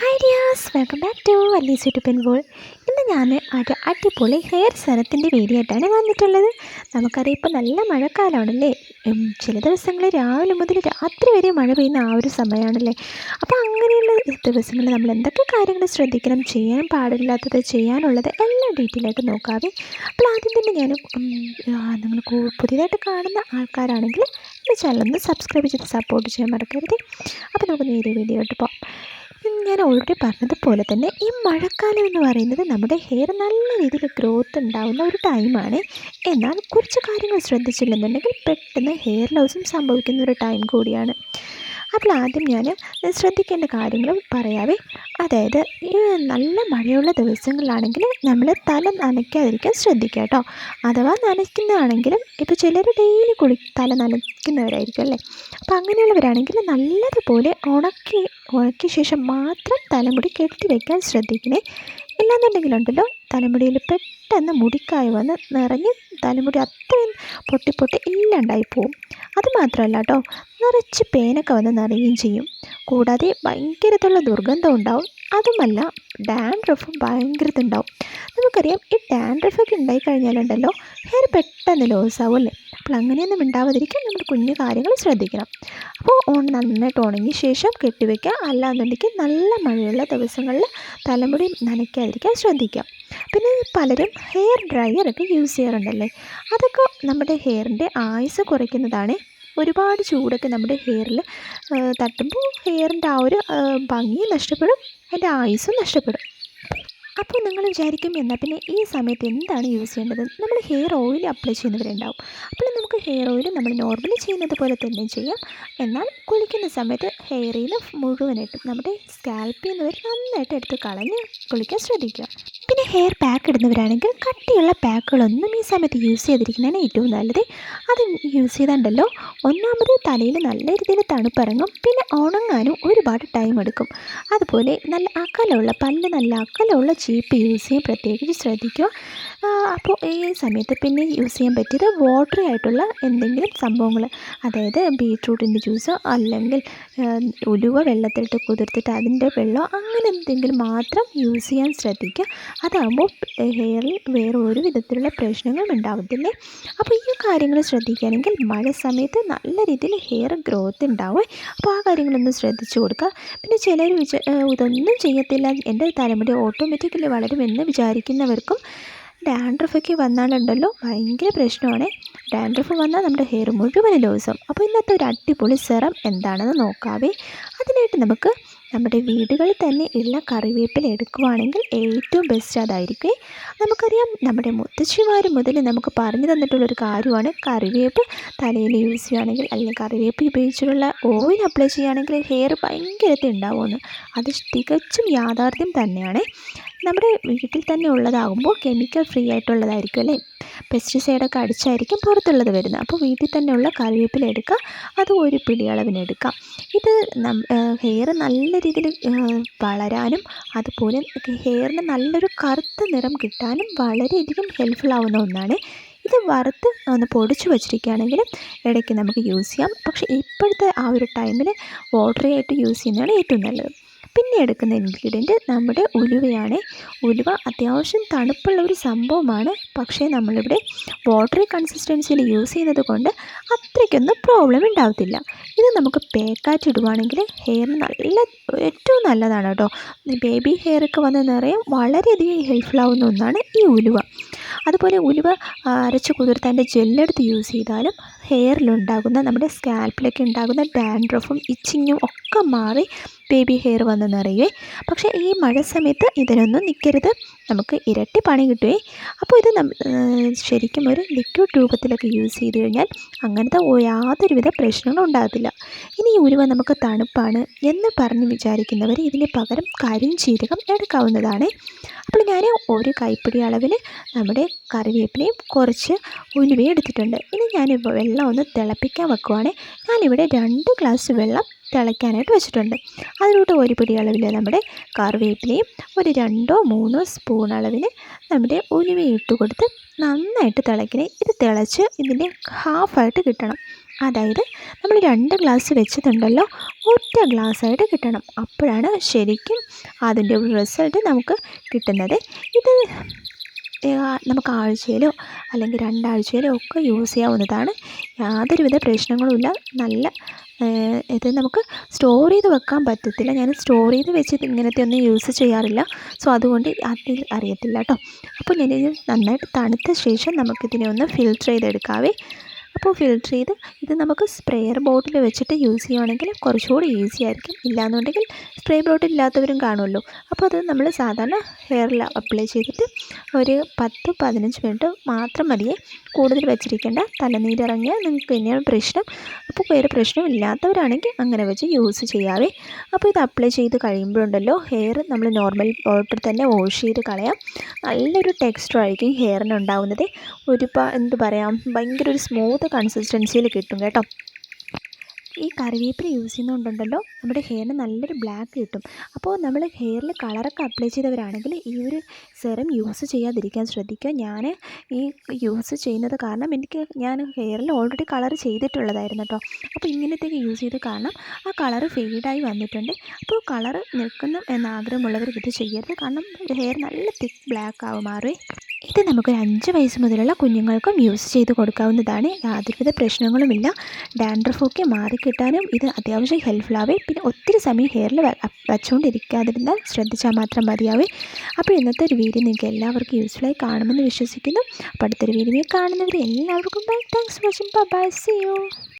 Hi dears welcome back to അല്ലീസ് YouTube ബോൾ ഇന്ന് ഞാൻ ഒരു അടിപൊളി ഹെയർ സെറത്തിന്റെ വീഡിയോ ആയിട്ടാണ് വന്നിട്ടുള്ളത്. നമുക്കറിയാം ഇപ്പോൾ നല്ല മഴക്കാലമാണല്ലേ ചില ദിവസങ്ങളിൽ രാവിലെ മുതൽ രാത്രി വരെ മഴ പെയ്യുന്ന ആ ഒരു സമയമാണല്ലേ അപ്പോൾ അങ്ങനെയുള്ള ദിവസങ്ങളിൽ നമ്മൾ എന്തൊക്കെ കാര്യങ്ങൾ ശ്രദ്ധിക്കണം ചെയ്യാൻ പാടില്ലാത്തത് ചെയ്യാനുള്ളത് എല്ലാം ഡീറ്റെയിൽ ആയിട്ട് അപ്പോൾ ആദ്യം തന്നെ ഞാൻ നിങ്ങൾ പുതിയതായിട്ട് കാണുന്ന ആൾക്കാരാണെങ്കിൽ ഈ ചാനൽ ഒന്ന് സബ്സ്ക്രൈബ് ചെയ്ത് സപ്പോർട്ട് ചെയ്യാൻ മറക്കരുത്. അപ്പോൾ നമുക്ക് നേരെ വീഡിയോട്ട് പോകാം ഉം, ഞാൻ ഓൾറെഡി പറഞ്ഞതുപോലെ തന്നെ ഈ മഴക്കാലം എന്ന് പറയുന്നത് നമ്മുടെ ഹെയർ നല്ല രീതിയിൽ ഗ്രോത്ത് ഉണ്ടാവുന്ന ഒരു ടൈമാണ് എന്നാൽ കുറച്ച് കാര്യങ്ങൾ ശ്രദ്ധിച്ചില്ലെന്നുണ്ടെങ്കിൽ പെട്ടെന്ന് ഹെയർ ലോസും സംഭവിക്കുന്ന ഒരു ടൈം കൂടിയാണ്. അപ്പോൾ ആദ്യം ഞാൻ ശ്രദ്ധിക്കേണ്ട കാര്യങ്ങൾ പറയാവേ. അതായത് നല്ല മഴയുള്ള ദിവസങ്ങളിലാണെങ്കിൽ നമ്മൾ തല നനയ്ക്കാതിരിക്കാൻ ശ്രദ്ധിക്കുക കേട്ടോ. അഥവാ നനയ്ക്കുന്നതാണെങ്കിലും ഇപ്പോൾ ചിലർ ഡെയിലി കുളി തല നനയ്ക്കുന്നവരായിരിക്കും അല്ലേ? അപ്പോൾ അങ്ങനെയുള്ളവരാണെങ്കിൽ നല്ലതുപോലെ ഉണക്കി ഉണക്കിയ ശേഷം മാത്രം തലമുടി കെട്ടി വയ്ക്കാൻ ശ്രദ്ധിക്കണേ. ഇല്ലാന്നുണ്ടെങ്കിലുണ്ടല്ലോ തലമുടിയിൽ പെട്ടെന്ന് മുടിക്കായി വന്ന് നിറഞ്ഞ് തലമുടി അത്രയും പൊട്ടി പൊട്ടി ഇല്ലാണ്ടായി പോവും. അത് മാത്രമല്ല കേട്ടോ നിറച്ച് പേനൊക്കെ വന്ന് നിറയുകയും ചെയ്യും. കൂടാതെ ഭയങ്കരത്തുള്ള ദുർഗന്ധം ഉണ്ടാവും. അതുമല്ല ഡാൻഡ്രഫും ഭയങ്കരത്തുണ്ടാവും. നമുക്കറിയാം ഈ ഡാൻഡ്രഫൊക്കെ ഉണ്ടായി കഴിഞ്ഞാലുണ്ടല്ലോ ഹെയർ പെട്ടെന്ന് ലോസ് ആവും അല്ലേ? അപ്പോൾ അങ്ങനെയൊന്നും ഉണ്ടാവാതിരിക്കാൻ നമ്മൾ കുഞ്ഞു കാര്യങ്ങൾ ശ്രദ്ധിക്കണം. അപ്പോൾ ഓൺ നന്നായിട്ട് ഉണങ്ങിയ ശേഷം കെട്ടിവെക്കുക. അല്ലാന്നുണ്ടെങ്കിൽ നല്ല മഴയുള്ള ദിവസങ്ങളിൽ തലമുടി നനയ്ക്കാതിരിക്കാൻ ശ്രദ്ധിക്കുക. പിന്നെ പലരും ഹെയർ ഡ്രയറൊക്കെ യൂസ് ചെയ്യാറുണ്ടല്ലേ? അതൊക്കെ നമ്മുടെ ഹെയറിന്റെ ആയുസ് കുറയ്ക്കുന്നതാണ്. ഒരുപാട് ചൂടൊക്കെ നമ്മുടെ ഹെയറിൽ തട്ടുമ്പോൾ ഹെയറിന്റെ ആ ഒരു ഭംഗി നഷ്ടപ്പെടും. അതിന്റെ ആയുസ്സും നഷ്ടപ്പെടും. അപ്പോൾ നിങ്ങൾ വിചാരിക്കും എന്നാൽ പിന്നെ ഈ സമയത്ത് എന്താണ് യൂസ് ചെയ്യേണ്ടത്? നമ്മൾ ഹെയർ ഓയിൽ അപ്ലൈ ചെയ്യുന്നവരുണ്ടാവും. അപ്പോൾ നമുക്ക് ഹെയർ ഓയിൽ നമ്മൾ നോർമലി ചെയ്യുന്നത് പോലെ തന്നെ ചെയ്യാം. എന്നാൽ കുളിക്കുന്ന സമയത്ത് ഹെയറിൽ നിന്ന് മുഴുവനായിട്ടും നമ്മുടെ സ്കാൽപ്പിൽ നിന്ന് നന്നായിട്ട് എടുത്ത് കളഞ്ഞ് കുളിക്കാൻ ശ്രദ്ധിക്കുക. പിന്നെ ഹെയർ പാക്ക് ഇടുന്നവരാണെങ്കിൽ കട്ടിയുള്ള പാക്കുകളൊന്നും ഈ സമയത്ത് യൂസ് ചെയ്തിരിക്കുന്നതാണ് ഏറ്റവും നല്ലത്. അത് യൂസ് ചെയ്താണ്ടല്ലോ ഒന്നാമത് തലയിൽ നല്ല രീതിയിൽ തണുപ്പിറങ്ങും പിന്നെ ഉണങ്ങാനും ഒരുപാട് ടൈം എടുക്കും. അതുപോലെ നല്ല അകലമുള്ള പല്ല് നല്ല അകലമുള്ള ചീപ്പ് യൂസ് ചെയ്യാൻ പ്രത്യേകിച്ച് ശ്രദ്ധിക്കുക. അപ്പോൾ ഈ സമയത്ത് പിന്നെ യൂസ് ചെയ്യാൻ പറ്റിയത് വാട്ടറി ആയിട്ടുള്ള എന്തെങ്കിലും സംഭവങ്ങൾ അതായത് ബീട്രൂട്ടിന്റെ ജ്യൂസോ അല്ലെങ്കിൽ ഉലുവ വെള്ളത്തിലിട്ട് കുതിർത്തിട്ട് അതിന്റെ വെള്ളം അങ്ങനെ എന്തെങ്കിലും മാത്രം യൂസ് ചെയ്യാൻ ശ്രദ്ധിക്കുക. അതാകുമ്പോൾ ഹെയറിൽ വേറെ ഒരു വിധത്തിലുള്ള പ്രശ്നങ്ങളും ഉണ്ടാവത്തില്ലേ? അപ്പോൾ ഈ കാര്യങ്ങൾ ശ്രദ്ധിക്കുകയാണെങ്കിൽ മഴ സമയത്ത് നല്ല രീതിയിൽ ഹെയർ ഗ്രോത്ത് ഉണ്ടാവും. അപ്പോൾ ആ കാര്യങ്ങളൊന്ന് ശ്രദ്ധിച്ചു കൊടുക്കുക. പിന്നെ ചിലർ വിചാ ഇതൊന്നും ചെയ്യത്തില്ല. എന്റെ തലമുടി ഓട്ടോമാറ്റിക്കലി വളരുമെന്ന് വിചാരിക്കുന്നവർക്കും ഡാൻഡ്രഫൊക്കെ വന്നാലുണ്ടല്ലോ ഭയങ്കര പ്രശ്നമാണ്. ഡാൻഡ്രഫ് വന്നാൽ നമ്മുടെ ഹെയർ മുഴുവൻ ലോസും അപ്പോൾ ഇന്നത്തെ ഒരു അടിപൊളി സെറം എന്താണെന്ന് നോക്കാവേ. അതിനായിട്ട് നമുക്ക് നമ്മുടെ വീടുകളിൽ തന്നെ ഉള്ള കറിവേപ്പില എടുക്കുവാണെങ്കിൽ ഏറ്റവും ബെസ്റ്റ് അതായിരിക്കും. നമുക്കറിയാം നമ്മുടെ മുത്തശ്ശിമാർ മുതൽ നമുക്ക് പറഞ്ഞു തന്നിട്ടുള്ളൊരു കാര്യമാണ് കറിവേപ്പ് തലയിൽ യൂസ് ചെയ്യുകയാണെങ്കിൽ അല്ലെങ്കിൽ കറിവേപ്പ് ഉപയോഗിച്ചിട്ടുള്ള ഓയിൽ അപ്ലൈ ചെയ്യുകയാണെങ്കിൽ ഹെയർ ഭയങ്കരത്തിൽ ഉണ്ടാവുമെന്ന്. അത് തികച്ചും യാഥാർത്ഥ്യം തന്നെയാണ്. നമ്മുടെ വീട്ടിൽ തന്നെ ഉള്ളതാകുമ്പോൾ കെമിക്കൽ ഫ്രീ ആയിട്ടുള്ളതായിരിക്കും അല്ലേ? പെസ്റ്റിസൈഡൊക്കെ അടിച്ചായിരിക്കും പുറത്തുള്ളത് വരുന്നത്. അപ്പോൾ വീട്ടിൽ തന്നെയുള്ള കറിവേപ്പില എടുക്കുക. അത് ഒരു പിടി അളവിന് എടുക്കാം. ഇത് ഹെയർ നല്ല രീതിയിൽ വളരാനും അതുപോലെ ഹെയറിന് നല്ലൊരു കറുത്ത നിറം കിട്ടാനും വളരെയധികം ഹെൽപ്ഫുൾ ആവുന്ന ഒന്നാണ്. ഇത് വറുത്ത് ഒന്ന് പൊടിച്ച് വച്ചിരിക്കുകയാണെങ്കിൽ ഇടയ്ക്ക് നമുക്ക് യൂസ് ചെയ്യാം. പക്ഷേ ഇപ്പോഴത്തെ ആ ഒരു ടൈമിൽ വാട്ടറി ആയിട്ട് യൂസ് ചെയ്യുന്നതാണ് ഏറ്റവും നല്ലത്. പിന്നെ എടുക്കുന്ന ഇൻഗ്രീഡിയന്റ് നമ്മുടെ ഉലുവയാണ്. ഉലുവ അത്യാവശ്യം തണുപ്പുള്ള ഒരു സംഭവമാണ്. പക്ഷേ നമ്മളിവിടെ വാട്ടറി കൺസിസ്റ്റൻസിയിൽ യൂസ് ചെയ്യുന്നത് കൊണ്ട് അത്രയ്ക്കൊന്നും പ്രോബ്ലം ഉണ്ടാവത്തില്ല. ഇത് നമുക്ക് പേക്കാറ്റ് ഇടുവാണെങ്കിൽ ഹെയർ നല്ല ഏറ്റവും നല്ലതാണ് കേട്ടോ. ബേബി ഹെയർ ഒക്കെ വന്ന് നിറയും വളരെയധികം ഹെൽപ്ഫുൾ ആവുന്ന ഒന്നാണ് ഈ ഉലുവ. അതുപോലെ ഉലുവ അരച്ച് കുതിർത്ത് ജെല്ലെടുത്ത് യൂസ് ചെയ്താലും ഹെയറിലുണ്ടാകുന്ന നമ്മുടെ സ്കാൽപ്പിലൊക്കെ ഉണ്ടാകുന്ന ഡാൻഡ്രഫും ഇച്ചിങ്ങും ഒക്കെ മാറി ബേബി ഹെയർ വന്ന് നിറയുവേ പക്ഷേ ഈ മഴ സമയത്ത് ഇതിനൊന്നും നിൽക്കരുത് നമുക്ക് ഇരട്ടി പണി കിട്ടുവേ. അപ്പോൾ ഇത് ശരിക്കും ഒരു ലിക്വിഡ് രൂപത്തിലൊക്കെ യൂസ് ചെയ്ത് കഴിഞ്ഞാൽ അങ്ങനത്തെ യാതൊരുവിധ പ്രശ്നങ്ങളും ഉണ്ടാകത്തില്ല. ഇനി ഈ ഉലുവ നമുക്ക് തണുപ്പാണ് എന്ന് പറഞ്ഞ് വിചാരിക്കുന്നവർ ഇതിന് പകരം കരിഞ്ചീരകം എടുക്കാവുന്നതാണ്. അപ്പോൾ ഞാൻ ഒരു കൈപ്പിടി അളവിൽ നമ്മുടെ കറിവേപ്പിലയും കുറച്ച് ഉലുവയും എടുത്തിട്ടുണ്ട്. ഇനി ഞാൻ വെള്ളം ഒന്ന് തിളപ്പിക്കാൻ വെക്കുവാണ്. ഞാനിവിടെ രണ്ട് ഗ്ലാസ് വെള്ളം തിളയ്ക്കാനായിട്ട് വെച്ചിട്ടുണ്ട്. അതിലോട്ട് ഒരു പിടി അളവിൽ നമ്മുടെ കറിവേപ്പിലയും ഒരു രണ്ടോ മൂന്നോ സ്പൂൺ അളവിന് നമ്മുടെ ഉലുവയും ഇട്ട് കൊടുത്ത് നന്നായിട്ട് തിളയ്ക്കണേ. ഇത് തിളച്ച് ഇതിന്റെ ഹാഫായിട്ട് കിട്ടണം. അതായത് നമ്മൾ രണ്ട് ഗ്ലാസ് വെച്ചിട്ടുണ്ടല്ലോ ഒറ്റ ഗ്ലാസ്സായിട്ട് കിട്ടണം. അപ്പോഴാണ് ശരിക്കും അതിന്റെ ഒരു റിസൾട്ട് നമുക്ക് കിട്ടുന്നത്. ഇത് നമുക്ക് ആഴ്ചയിലോ അല്ലെങ്കിൽ രണ്ടാഴ്ചയിലോ ഒക്കെ യൂസ് ചെയ്യാവുന്നതാണ്. യാതൊരുവിധ പ്രശ്നങ്ങളുമില്ല നല്ല ഇത് നമുക്ക് സ്റ്റോർ ചെയ്ത് വെക്കാൻ പറ്റത്തില്ല. ഞാൻ സ്റ്റോർ ചെയ്ത് വെച്ചിട്ട് ഇങ്ങനത്തെ ഒന്നും യൂസ് ചെയ്യാറില്ല. സോ അതുകൊണ്ട് അതിൽ അറിയത്തില്ല കേട്ടോ. അപ്പോൾ ഞാനിത് നന്നായിട്ട് തണുത്ത ശേഷം നമുക്കിതിനെ ഒന്ന് ഫിൽറ്റർ ചെയ്തെടുക്കാവേ. അപ്പോൾ ഫിൽറ്റർ ചെയ്ത് ഇത് നമുക്ക് സ്പ്രേയർ ബോട്ടിൽ വെച്ചിട്ട് യൂസ് ചെയ്യുകയാണെങ്കിൽ കുറച്ചുകൂടി ഈസി ആയിരിക്കും. ഇല്ലാന്നുണ്ടെങ്കിൽ സ്പ്രേ ബോട്ടിൽ ഇല്ലാത്തവരും കാണുമല്ലോ. അപ്പോൾ അത് നമ്മൾ സാധാരണ ഹെയറിൽ അപ്ലൈ ചെയ്തിട്ട് ഒരു പത്ത് പതിനഞ്ച് മിനിറ്റ് മാത്രം മതിയേ കൂടുതൽ വെച്ചിരിക്കേണ്ട തലനീരിറങ്ങിയാൽ നിങ്ങൾക്ക് തന്നെയാണ് പ്രശ്നം. അപ്പോൾ വേറെ പ്രശ്നം ഇല്ലാത്തവരാണെങ്കിൽ അങ്ങനെ വെച്ച് യൂസ് ചെയ്യാവേ. അപ്പോൾ ഇത് അപ്ലൈ ചെയ്ത് കഴിയുമ്പോഴുണ്ടല്ലോ ഹെയർ നമ്മൾ നോർമൽ വാട്ടർ തന്നെ വാഷ് ചെയ്ത് കളയാം. നല്ലൊരു ടെക്സ്ചർ ആയിരിക്കും ഹെയറിന് ഉണ്ടാവുന്നത്. ഒരുപാട് എന്ത് പറയാം ഭയങ്കര ഒരു സ്മൂത്ത് കൺസിസ്റ്റൻസിയിൽ കിട്ടും കേട്ടോ. ഈ കറിവേപ്പില യൂസ് ചെയ്യുന്നതുകൊണ്ടുണ്ടല്ലോ നമ്മുടെ ഹെയറിന് നല്ലൊരു ബ്ലാക്ക് കിട്ടും. അപ്പോൾ നമ്മൾ ഹെയറിൽ കളറൊക്കെ അപ്ലൈ ചെയ്തവരാണെങ്കിൽ ഈ ഒരു സെറം യൂസ് ചെയ്യാതിരിക്കാൻ ശ്രദ്ധിക്കുക. ഞാൻ ഈ യൂസ് ചെയ്യുന്നത് കാരണം എനിക്ക് ഞാൻ ഹെയറിൽ ഓൾറെഡി കളർ ചെയ്തിട്ടുള്ളതായിരുന്നു കേട്ടോ. അപ്പോൾ ഇങ്ങനത്തേക്ക് യൂസ് ചെയ്ത് കാരണം ആ കളർ ഫെയ്ഡായി വന്നിട്ടുണ്ട്. അപ്പോൾ കളർ നിൽക്കുന്ന എന്നാഗ്രഹമുള്ളവർ ഇത് ചെയ്യരുത്. കാരണം ഹെയർ നല്ല തിക്ക് ബ്ലാക്ക് ആവും ഇത് നമുക്കൊരു അഞ്ച് വയസ്സ് മുതലുള്ള കുഞ്ഞുങ്ങൾക്കും യൂസ് ചെയ്ത് കൊടുക്കാവുന്നതാണ്. യാതൊരുവിധ പ്രശ്നങ്ങളുമില്ല. ഡാൻഡ്രഫൊക്കെ മാറിക്കിട്ടാനും ഇത് അത്യാവശ്യം ഹെൽപ്ഫുള്ളാവേ പിന്നെ ഒത്തിരി സമയം ഹെയറിൽ വച്ചുകൊണ്ടിരിക്കാതിരുന്നാൽ ശ്രദ്ധിച്ചാൽ മാത്രം മതിയാവേ. അപ്പോൾ ഇന്നത്തെ ഒരു വീഡിയോ നിങ്ങൾക്ക് എല്ലാവർക്കും യൂസ്ഫുള്ളായി കാണുമെന്ന് വിശ്വസിക്കുന്നു. അപ്പോൾ അടുത്തൊരു വീഡിയോ കാണുന്നവർ എല്ലാവർക്കും bye thanks watching bye see you